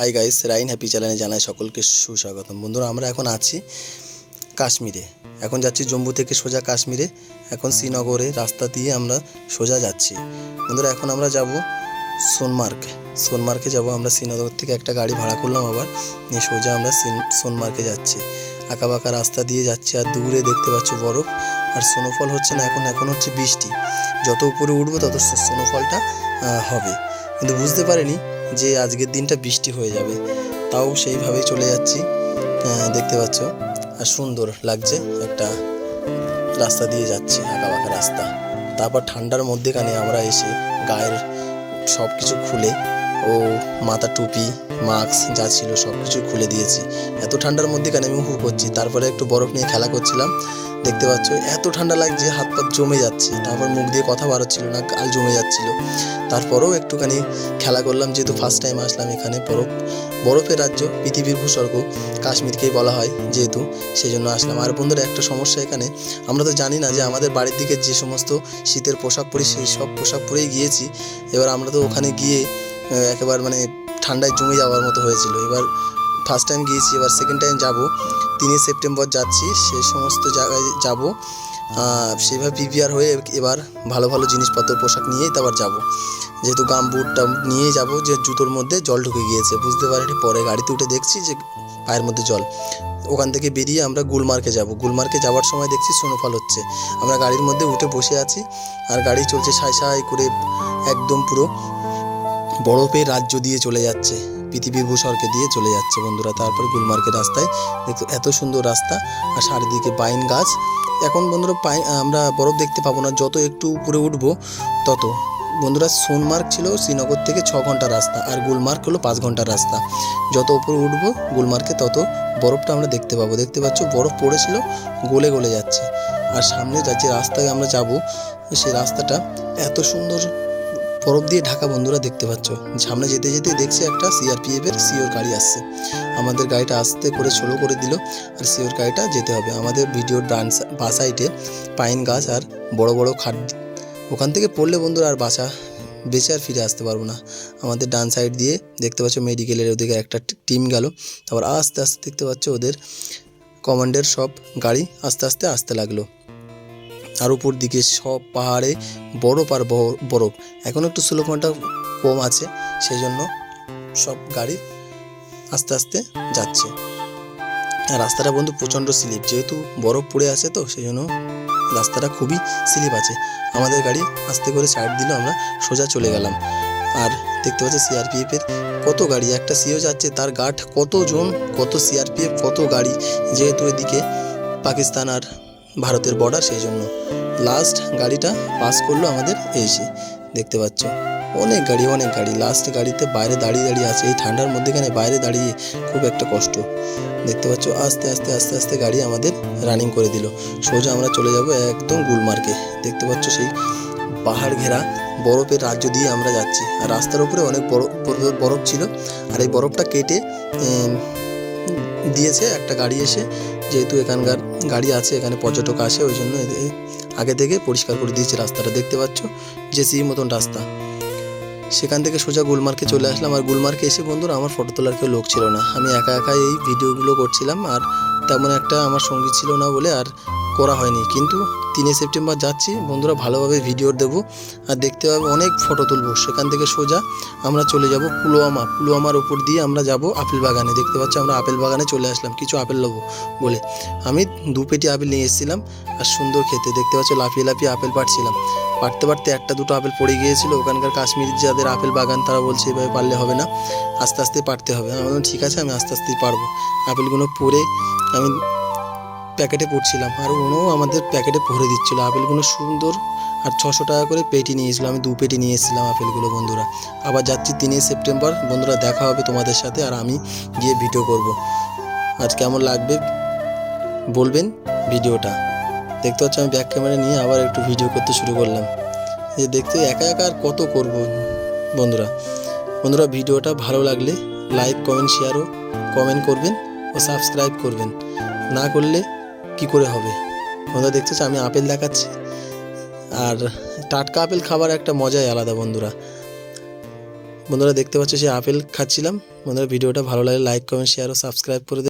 Hi guys রাইন happy চ্যানেলে জানাই সকলকে সুস্বাগতম। বন্ধুরা, আমরা এখন আছি কাশ্মীরে। এখন যাচ্ছি জম্মু থেকে সোজা কাশ্মীরে। এখন শ্রীনগরে রাস্তা দিয়ে আমরা সোজা যাচ্ছি। বন্ধুরা, এখন আমরা যাব সোনমার্গ। সোনমার্গে যাব, আমরা শ্রীনগর থেকে একটা গাড়ি ভাড়া করলাম আবার। নিয়ে সোজা আমরা সিন- সোনমার্গে যাচ্ছি। বাঁকা রাস্তা দিয়ে যাচ্ছি, আর দূরে দেখতে পাচ্ছ বরফ। আর স্নোফল হচ্ছে না, এখন এখন হচ্ছে বৃষ্টি। যত উপরে উঠবো, তত স্নোফলটা হবে। কিন্তু বুঝতে পারিনি যে আজকের দিনটা বৃষ্টি হয়ে যাবে, তাও সেইভাবেই চলে যাচ্ছি। দেখতে পাচ্ছ, আর সুন্দর লাগছে একটা রাস্তা দিয়ে যাচ্ছি আঁকা বাঁকা রাস্তা। তারপর ঠান্ডার মধ্যেখানে আমরা এসে গায়ের সব কিছু খুলে ও মাথা টুপি, মাস্ক যা ছিল সব কিছু খুলে দিয়েছি। এত ঠান্ডার মধ্যে মধ্যেখানে আমি হু করছি? তারপরে একটু বরফ নিয়ে খেলা করছিলাম। দেখতে পাচ্ছ, এত ঠান্ডা লাগছে, হাত পা জমে যাচ্ছে। তারপর মুখ দিয়ে কথা বার হচ্ছিল না, গাল জমে যাচ্ছিল। তারপরেও একটুখানি খেলা করলাম, যেহেতু ফার্স্ট টাইম আসলাম এখানে। বরফ, বরফের রাজ্য, পৃথিবীর ভূস্বর্গ, কাশ্মীরকেই বলা হয় যেহেতু সেই জন্য আসলাম। আর বন্ধুরা, একটা সমস্যা এখানে। আমরা তো জানি না যে আমাদের বাড়ির দিকে যে সমস্ত শীতের পোশাক পরি, সেই সব পোশাক পরেই গিয়েছি। এবার আমরা তো ওখানে গিয়ে একেবারে মানে ঠান্ডায় জমে যাওয়ার মতো হয়েছিল। এবার ফার্স্ট টাইম গিয়েছি, এবার সেকেন্ড টাইম যাব। তিনই সেপ্টেম্বর যাচ্ছি, সে সমস্ত জায়গায় যাব। সেভাবে প্রিপেয়ার হয়ে এবার ভালো ভালো জিনিসপত্র, পোশাক নিয়েই তারপর যাব। যেহেতু গাম বুটটা নিয়ে যাব, যে জুতোর মধ্যে জল ঢুকে গিয়েছে। বুঝতে পারিনি পরে গাড়িতে উঠে দেখছি যে পায়ের মধ্যে জল। ওখান থেকে বেরিয়ে আমরা গুলমার্গে যাব। গুলমার্গে যাওয়ার সময় দেখছি স্নোফল হচ্ছে। আমরা গাড়ির মধ্যে উঠে বসে আছি, আর গাড়ি চলছে সাই সাই করে একদম পুরো। বরফের রাজ্য দিয়ে চলে যাচ্ছে, পৃথিবীর ভূস্বর্গে দিয়ে চলে যাচ্ছে বন্ধুরা। তারপর গুলমার্গের রাস্তায় দেখতে এত সুন্দর রাস্তা আর চারিদিকে পাইন গাছ। এখন বন্ধুরা পাই আমরা বরফ দেখতে পাবো না, যত একটু উপরে উঠবো তত। বন্ধুরা সোনমার্গ ছিল শ্রীনগর থেকে ছ ঘণ্টা রাস্তা আর গুলমার্গ হলো পাঁচ ঘণ্টার রাস্তা। যত উপরে উঠবো গুলমার্গে তত বরফটা আমরা দেখতে পাবো। দেখতে পাচ্ছ বরফ পড়েছিল, গলে গলে যাচ্ছে। আর সামনে যা যে রাস্তায় আমরা যাব, সেই রাস্তাটা এত সুন্দর বরফ দিয়ে ঢাকা বন্ধুরা দেখতে পাচ্ছ। সামনে যেতে যেতে দেখছি একটা সিআরপিএফ এর সিওর গাড়ি আসছে। আমাদের গাড়িটা আসতে করে স্লো করে দিল আর সিওর গাড়িটা যেতে হবে। আমাদের ভিডিওর ডান বা সাইডে পাইন গাছ আর বড় বড় খাট ওখান থেকে পড়লে বন্ধুরা আর বাসা বেঁচে আর ফিরে আসতে পারব না। আমাদের ডান সাইড দিয়ে দেখতে পাচ্ছ মেডিকেলের ওদিকে একটা টিম গেল। তারপর আস্তে আস্তে দেখতে পাচ্ছ ওদের কমান্ডের সব গাড়ি আস্তে আস্তে আসতে লাগল। আর উপর দিকে সব পাহাড়ে বরফ আর বরফ। এখন একটু স্লোপনটা কম আছে সেই জন্য সব গাড়ি আস্তে আস্তে যাচ্ছে। রাস্তাটা বন্ধু প্রচণ্ড স্লিপ, যেহেতু বরফ পড়ে আছে তো সেই জন্য রাস্তাটা খুবই স্লিপ আছে। আমাদের গাড়ি আস্তে করে সাইড দিল, আমরা সোজা চলে গেলাম। আর দেখতে পাচ্ছি সিআরপিএফের কত গাড়ি, একটা সিও যাচ্ছে, তার গার্ড কতজন, কত সিআরপিএফ কত গাড়ি, যেহেতু এদিকে পাকিস্তান আর ভারতের বর্ডার সেই জন্য লাস্ট গাড়িটা পাস করল আমাদের এসে, দেখতে পাচ্ছ? অনেক গাড়ি অনেক গাড়ি। লাস্ট গাড়িতে বাইরে দাঁড়িয়ে দাঁড়িয়ে আছে। এই ঠান্ডার মধ্যেখানে বাইরে দাঁড়িয়ে খুব একটা কষ্ট। দেখতে পাচ্ছ? আস্তে আস্তে আস্তে আস্তে গাড়ি আমাদের রানিং করে দিল। সোজা আমরা চলে যাব একদম গুলমার্গে। দেখতে পাচ্ছ সেই পাহাড় ঘেরা বরফের রাজ্য দিয়ে আমরা যাচ্ছি। আর রাস্তার উপরে অনেক বরফ, বরফ- বরফ ছিল। আর এই বরফটা কেটে দিয়েছে একটা গাড়ি এসে যেহেতু এখানকার গাড়ি আছে এখানে পর্যটক আসে ওই জন্য আগে থেকে পরিষ্কার করে দিয়েছে রাস্তাটা। দেখতে পাচ্ছ? সি মতন রাস্তা। সেখান থেকে সোজা গুলমার্কে চলে আসলাম। আর গুলমার্কে এসে বন্ধুরা আমার ফটো তোলার কেউ লোক ছিল না। আমি একা একা এই ভিডিওগুলো করছিলাম। আর তেমন একটা আমার সঙ্গী ছিল না বলে আর করা হয়নি। কিন্তু তিনে সেপ্টেম্বর যাচ্ছি। বন্ধুরা, ভালোভাবে ভিডিও দেবো আর দেখতে পাবে অনেক ফটো তুলবো। সেখান থেকে সোজা আমরা চলে যাব পুলওয়ামা। পুলওয়ামার উপর দিয়ে আমরা যাব আপেল বাগানে। দেখতে পাচ্ছ, আমরা আপেল বাগানে চলে আসলাম। কিছু আপেল নেব বলে। আমি দু পেটি আপেল নিয়ে এসেছিলাম আর সুন্দর খেতে। দেখতে পাচ্ছ, লাফিয়ে লাফিয়ে আপেল পাড়ছিলাম। পারতে পারতে একটা দুটো আপেল পড়ে গিয়েছিল। ওখানকার কাশ্মীর যাদের আপেল বাগান, তারা বলছে এভাবে পারলে হবে না। আস্তে আস্তে পারতে হবে। আমি ঠিক আছে, আমি আস্তে, আস্তেই পারব। আপেলগুলো পরে আমি প্যাকেটে পড়ছিলাম আর ওনাও আমাদের প্যাকেটে ভরে দিচ্ছিল। আপেলগুলো সুন্দর আর ছশো টাকা করে পেটি নিয়েছিল। আমি দু পেটি নিয়ে এসেছিলাম আপেলগুলো, বন্ধুরা। আবার যাচ্ছি তিনই সেপ্টেম্বর। বন্ধুরা, দেখা হবে তোমাদের সাথে আর আমি গিয়ে ভিডিও করব। আজ কেমন লাগবে বলবেন ভিডিওটা। দেখতে পাচ্ছ আমি ব্যাক ক্যামেরা নিয়ে আবার একটু ভিডিও করতে শুরু করলাম। যে দেখতে একা একা আর কত করব, বন্ধুরা। বন্ধুরা, ভিডিওটা ভালো লাগলে লাইক কমেন্ট শেয়ারও কমেন্ট করবেন ও সাবস্ক্রাইব করবেন। না করলে কি করে হবে? বন্ধুরা দেখতেছ আমি আপেল দেখাচ্ছি। আর টাটকা আপেল খাবার একটা মজাই আলাদা বন্ধুরা। বন্ধুরা দেখতে পাচ্ছ সে আপেল খাচ্ছিলাম। বন্ধুরা ভিডিওটা ভালো লাগে লাইক কমেন্ট শেয়ার ও সাবস্ক্রাইব করে।